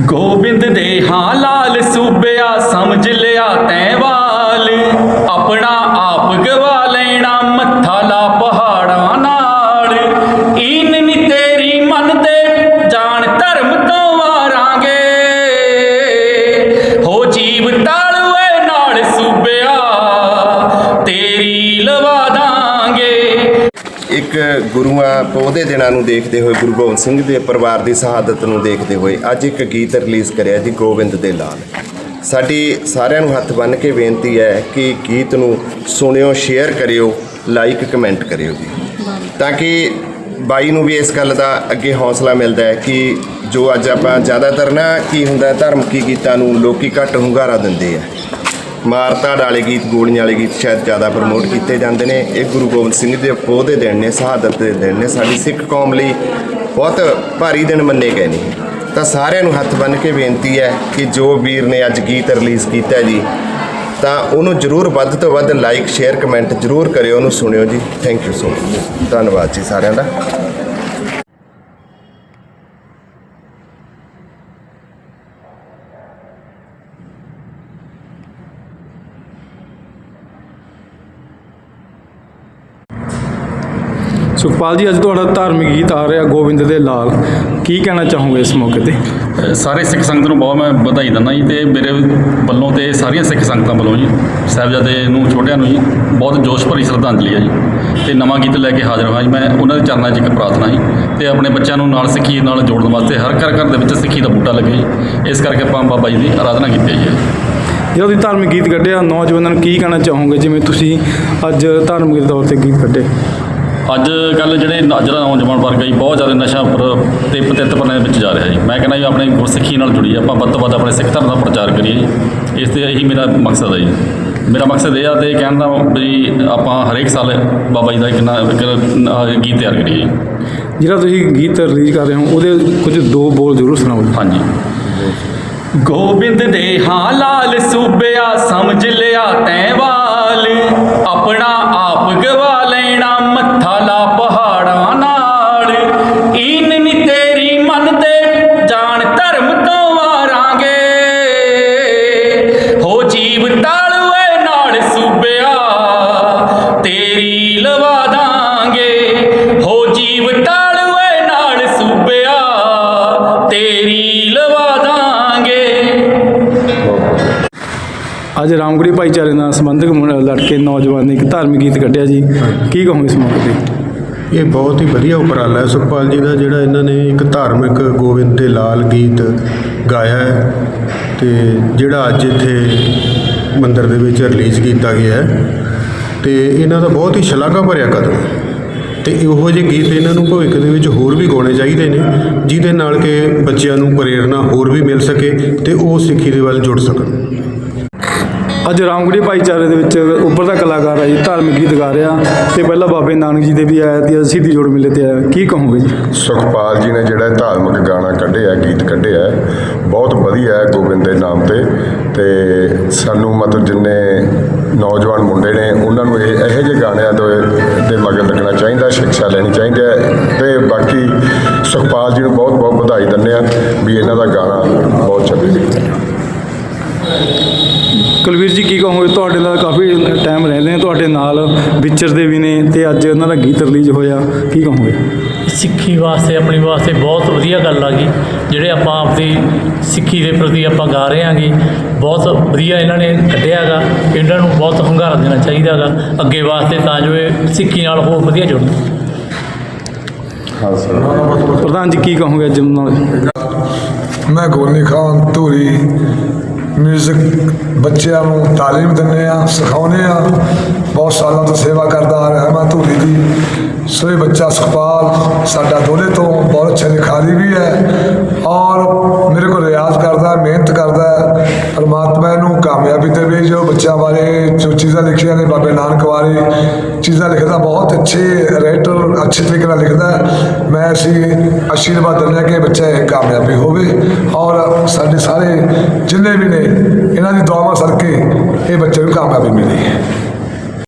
ਗੋਬਿੰਦ ਦੇ ਹਾਂ ਲਾਲ ਸੂਬਿਆ ਸਮਝ ਲਿਆ ਤੈਵਾਲ ਆਪਣਾ ਆਪ ਗਵਾ ਗੁਰੂਆਂ ਪੌਦੇ ਦਿਨਾਂ ਨੂੰ ਦੇਖਦੇ ਹੋਏ ਗੁਰੂ ਗੋਬਿੰਦ ਸਿੰਘ ਦੇ ਪਰਿਵਾਰ ਦੀ ਸ਼ਹਾਦਤ ਨੂੰ ਦੇਖਦੇ ਹੋਏ ਅੱਜ ਇੱਕ ਗੀਤ ਰਿਲੀਜ਼ ਕਰਿਆ ਜੀ ਗੋਬਿੰਦ ਦੇ ਲਾਲ। ਸਾਡੀ ਸਾਰਿਆਂ ਨੂੰ ਹੱਥ ਬੰਨ੍ਹ ਕੇ ਬੇਨਤੀ ਹੈ ਕਿ ਗੀਤ ਨੂੰ ਸੁਣਿਓ ਸ਼ੇਅਰ ਕਰਿਓ ਲਾਈਕ ਕਮੈਂਟ ਕਰਿਓ ਜੀ। ਤਾਂ ਕਿ ਬਾਈ ਨੂੰ ਵੀ ਇਸ ਗੱਲ ਦਾ ਅੱਗੇ ਹੌਸਲਾ ਮਿਲਦਾ ਹੈ ਕਿ ਜੋ ਅੱਜ ਆਪਾਂ ਜ਼ਿਆਦਾਤਰ ਨਾ ਕੀ ਹੁੰਦਾ ਹੈ, ਕੀ ਗੀਤਾਂ ਨੂੰ ਲੋਕੀ ਘੱਟ ਹੁੰਗਾਰਾ ਦਿੰਦੇ ਆ। ਮਾਰਤਾੜ ਵਾਲੇ ਗੀਤ, ਗੋਲੀਆਂ ਵਾਲੇ ਗੀਤ ਸ਼ਾਇਦ ਜ਼ਿਆਦਾ ਪ੍ਰਮੋਟ ਕੀਤੇ ਜਾਂਦੇ ਨੇ। ਇਹ ਗੁਰੂ ਗੋਬਿੰਦ ਸਿੰਘ ਦੇ ਪੋਹ ਦੇ ਦਿਨ ਨੇ, ਸ਼ਹਾਦਤ ਦੇ ਦਿਨ ਨੇ। ਸਾਡੀ ਸਿੱਖ ਕੌਮ ਲਈ ਬਹੁਤ ਭਾਰੀ ਦਿਨ ਮੰਨੇ ਗਏ ਨੇ। ਤਾਂ ਸਾਰਿਆਂ ਨੂੰ ਹੱਥ ਬੰਨ੍ਹ ਕੇ ਬੇਨਤੀ ਹੈ ਕਿ ਜੋ ਵੀਰ ਨੇ ਅੱਜ ਗੀਤ ਰਿਲੀਜ਼ ਕੀਤਾ ਜੀ, ਤਾਂ ਉਹਨੂੰ ਜਰੂਰ ਵੱਧ ਤੋਂ ਵੱਧ ਲਾਈਕ ਸ਼ੇਅਰ ਕਮੈਂਟ ਜਰੂਰ ਕਰਿਓ, ਉਹਨੂੰ ਸੁਣਿਓ ਜੀ। ਥੈਂਕ ਯੂ ਸੋ ਮਚ ਧੰਨਵਾਦ ਜੀ ਸਾਰਿਆਂ ਦਾ। ਸੁਖਪਾਲ ਜੀ ਅੱਜ ਤੁਹਾਡਾ ਧਾਰਮਿਕ ਗੀਤ ਆ ਰਿਹਾ ਗੋਬਿੰਦ ਦੇ ਲਾਲ। ਕੀ ਕਹਿਣਾ ਚਾਹੋਗੇ ਇਸ ਮੌਕੇ ਤੇ? ਸਾਰੇ ਸਿੱਖ ਸੰਗਤ ਨੂੰ ਬਹੁਤ ਮੈਂ ਵਧਾਈ ਦਿੰਦਾ ਜੀ ਤੇ ਮੇਰੇ ਵੱਲੋਂ ਤੇ ਸਾਰੀਆਂ ਸਿੱਖ ਸੰਗਤਾਂ ਵੱਲੋਂ ਜੀ ਸਾਹਿਬਜ਼ਾਦੇ ਨੂੰ ਛੋਟਿਆਂ ਨੂੰ ਜੀ ਬਹੁਤ ਜੋਸ਼ ਭਰੀ ਸ਼ਰਧਾਂਜਲੀ ਹੈ ਜੀ ਤੇ ਨਵਾਂ ਗੀਤ ਲੈ ਕੇ ਹਾਜ਼ਰ ਹਾਂ ਜੀ। ਮੈਂ ਉਹਨਾਂ ਦੇ ਚਰਨਾਂ 'ਚ ਇੱਕ ਪ੍ਰਾਰਥਨਾ ਜੀ ਤੇ ਆਪਣੇ ਬੱਚਿਆਂ ਨੂੰ ਨਾਲ ਸਿੱਖੀ ਨਾਲ ਜੋੜਨ ਵਾਸਤੇ ਹਰ ਘਰ ਘਰ ਦੇ ਵਿੱਚ ਸਿੱਖੀ ਦਾ ਬੂਟਾ ਲੱਗੇ ਜੀ। ਇਸ ਕਰਕੇ ਆਪਾਂ ਬਾਬਾ ਜੀ ਦੀ ਆਰਾਧਨਾ ਕੀਤੀ ਹੈ ਜੀ। ਜਿਹੜਾ ਤੁਸੀਂ ਧਾਰਮਿਕ ਗੀਤ ਕੱਢਿਆ ਨੌਜਵਾਨਾਂ ਨੂੰ ਕੀ ਕਹਿਣਾ ਚਾਹੋਗੇ? ਜਿਵੇਂ ਤੁਸੀਂ ਅੱਜ ਧਾਰਮਿਕ ਤੌਰ ਤੇ ਗੀਤ ਕੱਢੇ। ਅੱਜ ਕੱਲ ਜਿਹੜੇ ਦਾ ਨੌਜਵਾਨ ਵਰਗ ਹੈ ਬਹੁਤ ਜ਼ਿਆਦਾ ਨਸ਼ਾ ਉੱਪਰ ਤੇ ਪਤਿਤ ਦੇ ਵਿੱਚ ਜਾ ਰਿਹਾ ਜੀ। ਮੈਂ ਕਹਿੰਦਾ ਜੀ ਆਪਣੇ ਗੁਰਸਿੱਖੀ ਨਾਲ ਜੁੜੀਏ ਆਪਾਂ ਵੱਧ ਤੋਂ ਵੱਧ ਆਪਣੇ ਸਿੱਖ ਧਰਮ ਦਾ ਪ੍ਰਚਾਰ ਕਰੀਏ ਇਸ ਤੇ ਇਹੀ ਮੇਰਾ ਮਕਸਦ ਹੈ ਜੀ। ਮੇਰਾ ਮਕਸਦ ਇਹ ਆ ਤੇ ਕਹਿਣ ਦਾ ਵੀ ਆਪਾਂ ਹਰੇਕ ਸਾਲ ਬਾਬਾ ਜੀ ਦਾ ਇੱਕ ਨਾ ਇੱਕ ਨਾ ਗੀਤ ਤਿਆਰ ਕਰੀਏ ਜਿਹੜਾ ਤੁਸੀਂ ਗੀਤ ਰਿਲੀਜ਼ ਕਰ ਰਹੇ ਹੋ ਉਹਦੇ ਕੁਝ ਦੋ ਬੋਲ ਜ਼ਰੂਰ ਸੁਣਾਓ। ਹਾਂਜੀ। ਗੋਬਿੰਦ ਦੇ ਹਾਂ ਲਾਲ ਸੂਬਿਆ ਸਮਝ ਲਿਆ ਤੈਂ ਵਾਲ ਆਪਣਾ ਆਪ ਗਵਾ ਲੈਣਾ ਮੱਥਾ ਪਹਾੜਾਂ ਨਾਲ ਈਨ ਅੱਜ ਰਾਮਗੜੀ ਭਾਈਚਾਰੇ ਨਾਲ ਸੰਬੰਧਿਤ ਮੁੰ- ਲੜਕੇ, ਨੌਜਵਾਨ ਨੇ ਇੱਕ ਧਾਰਮਿਕ ਗੀਤ ਕੱਢਿਆ ਜੀ। ਕੀ ਕਹੋਗੇ ਇਸ ਮੌਕੇ ਤੇ? ਇਹ ਬਹੁਤ ਹੀ ਵਧੀਆ ਉਪਰਾਲਾ ਹੈ। ਸੁਖਪਾਲ ਜੀ ਦਾ ਜਿਹੜਾ ਇਹਨਾਂ ਨੇ ਇੱਕ ਧਾਰਮਿਕ ਗੋਬਿੰਦ ਦੇ ਲਾਲ ਗੀਤ ਗਾਇਆ ਹੈ ਤੇ ਜਿਹੜਾ ਅੱਜ ਇੱਥੇ ਮੰਦਿਰ ਦੇ ਵਿੱਚ ਰਿਲੀਜ਼ ਕੀਤਾ ਗਿਆ ਹੈ ਤੇ ਇਹਨਾਂ ਦਾ ਬਹੁਤ ਹੀ ਸ਼ਲਾਘਾ ਭਰਿਆ ਕਦਮ ਹੈ। ਤੇ ਇਹੋ ਜਿਹੇ ਗੀਤ ਇਹਨਾਂ ਨੂੰ ਭਵਿੱਖ ਦੇ ਵਿੱਚ ਹੋਰ ਵੀ ਗਾਉਣੇ ਚਾਹੀਦੇ ਨੇ, ਜਿਹਦੇ ਨਾਲ ਕਿ ਬੱਚਿਆਂ ਨੂੰ ਪ੍ਰੇਰਣਾ ਹੋਰ ਵੀ ਮਿਲ ਸਕੇ ਤੇ ਉਹ ਸਿੱਖੀ ਦੇ ਵੱਲ ਜੁੜ ਸਕਣ। ਅੱਜ ਰਾਮਗੜੀ ਭਾਈਚਾਰੇ ਦੇ ਵਿੱਚ ਉੱਭਰਦਾ ਕਲਾਕਾਰ ਹੈ ਜੀ, ਧਾਰਮਿਕ ਗੀਤ ਗਾ ਰਿਹਾ ਤੇ ਪਹਿਲਾਂ ਬਾਬੇ ਨਾਨਕ ਜੀ ਦੇ ਵੀ ਆਇਆ ਤੇ ਸਿੱਧੀ ਜੋੜ ਮਿਲੇ ਤੇ ਆਇਆ ਕੀ ਕਹੋਗੇ ਜੀ? ਸੁਖਪਾਲ ਜੀ ਨੇ ਜਿਹੜਾ ਧਾਰਮਿਕ ਗਾਣਾ ਕੱਢਿਆ, ਗੀਤ ਕੱਢਿਆ ਬਹੁਤ ਵਧੀਆ ਹੈ ਗੋਬਿੰਦ ਦੇ ਨਾਮ ਤੇ ਤੇ ਸਾਨੂੰ ਮਤਲਬ ਜਿੰਨੇ ਨੌਜਵਾਨ ਮੁੰਡੇ ਨੇ, ਉਹਨਾਂ ਨੂੰ ਇਹ ਇਹੋ ਜਿਹੇ ਗਾਣਿਆਂ ਦੇ ਦੇ ਮਗਰ ਲੱਗਣਾ ਚਾਹੀਦਾ ਸਿੱਖਿਆ ਲੈਣੀ ਚਾਹੀਦੀ ਹੈ ਤੇ ਬਾਕੀ ਸੁਖਪਾਲ ਜੀ ਨੂੰ ਬਹੁਤ ਬਹੁਤ ਵਧਾਈ ਦਿੰਦੇ ਆ ਵੀ ਇਹਨਾਂ ਦਾ ਗਾਣਾ ਬਹੁਤ ਚੱਲੇ ਕੁਲਵੀਰ ਜੀ ਕੀ ਕਹੋਗੇ? ਤੁਹਾਡੇ ਨਾਲ ਕਾਫੀ ਟਾਈਮ ਰਹਿੰਦੇ ਨੇ ਤੁਹਾਡੇ ਨਾਲ ਵਿਚਰਦੇ ਵੀ ਨੇ ਤੇ ਅੱਜ ਉਹਨਾਂ ਦਾ ਗੀਤ ਰਿਲੀਜ਼ ਹੋਇਆ। ਕੀ ਕਹੋਗੇ? ਸਿੱਖੀ ਵਾਸਤੇ ਆਪਣੀ ਵਾਸਤੇ ਬਹੁਤ ਵਧੀਆ ਗੱਲ ਆ ਗਈ ਜਿਹੜੇ ਆਪਾਂ ਆਪਦੀ ਸਿੱਖੀ ਦੇ ਪ੍ਰਤੀ ਆਪਾਂ ਗਾ ਰਹੇ ਹਾਂਗੇ ਬਹੁਤ ਵਧੀਆ ਇਹਨਾਂ ਨੇ ਕੱਢਿਆ ਹੈਗਾ। ਇਹਨਾਂ ਨੂੰ ਬਹੁਤ ਹੁੰਗਾਰਾ ਦੇਣਾ ਚਾਹੀਦਾ ਹੈਗਾ। ਅੱਗੇ ਵਾਸਤੇ ਤਾਂ ਜੋ ਇਹ ਸਿੱਖੀ ਨਾਲ ਹੋਰ ਵਧੀਆ ਜੁੜਨ। ਹਾਂ ਸਰ। ਪ੍ਰਧਾਨ ਜੀ ਕੀ ਕਹੋਗੇ ਅੱਜ ਨਾਲ? ਮੈਂ ਗੋਨੀ ਖਾਨ ਧੂਰੀ ਮਿਊਜ਼ਿਕ ਬੱਚਿਆਂ ਨੂੰ ਤਾਲੀਮ ਦਿੰਦੇ ਆ ਸਿਖਾਉਂਦੇ ਆ ਬਹੁਤ ਸਾਲਾਂ ਤੋਂ ਸੇਵਾ ਕਰਦਾ ਆ ਰਿਹਾ ਮੈਂ ਧੂਰੀ ਦੀ। ਸੋ ਇਹ ਬੱਚਾ ਸੁਖਪਾਲ ਸਾਡਾ ਦੋਲੇ ਤੋਂ ਬਹੁਤ ਅੱਛਾ ਲਿਖਾਰੀ ਵੀ ਹੈ। ਔਰ ਮੇਰੇ ਕੋਲ ਰਿਆਜ਼ ਕਰਦਾ ਹੈ, ਮਿਹਨਤ ਕਰਦਾ ਹੈ। ਪਰਮਾਤਮਾ ਇਹਨੂੰ ਵੀ ਜੋ ਬੱਚਿਆਂ ਬਾਰੇ ਜੋ ਚੀਜ਼ਾਂ ਲਿਖੀਆਂ ਨੇ, ਬਾਬੇ ਨਾਨਕ ਬਾਰੇ ਚੀਜ਼ਾਂ ਲਿਖਦਾ, ਬਹੁਤ ਅੱਛੇ ਰਾਈਟਰ ਅੱਛੇ ਤਰੀਕੇ ਨਾਲ ਲਿਖਦਾ। ਮੈਂ ਅਸੀਂ ਆਸ਼ੀਰਵਾਦ ਦਿੰਦੇ ਹਾਂ ਕਿ ਬੱਚਾ ਇਹ ਕਾਮਯਾਬੀ ਹੋਵੇ ਔਰ ਸਾਡੇ ਸਾਰੇ ਜਿੰਨੇ ਵੀ ਨੇ, ਇਹਨਾਂ ਦੀ ਦੁਆਵਾਂ ਸਦਕੇ ਇਹ ਬੱਚੇ ਨੂੰ ਕਾਮਯਾਬੀ ਮਿਲੀ।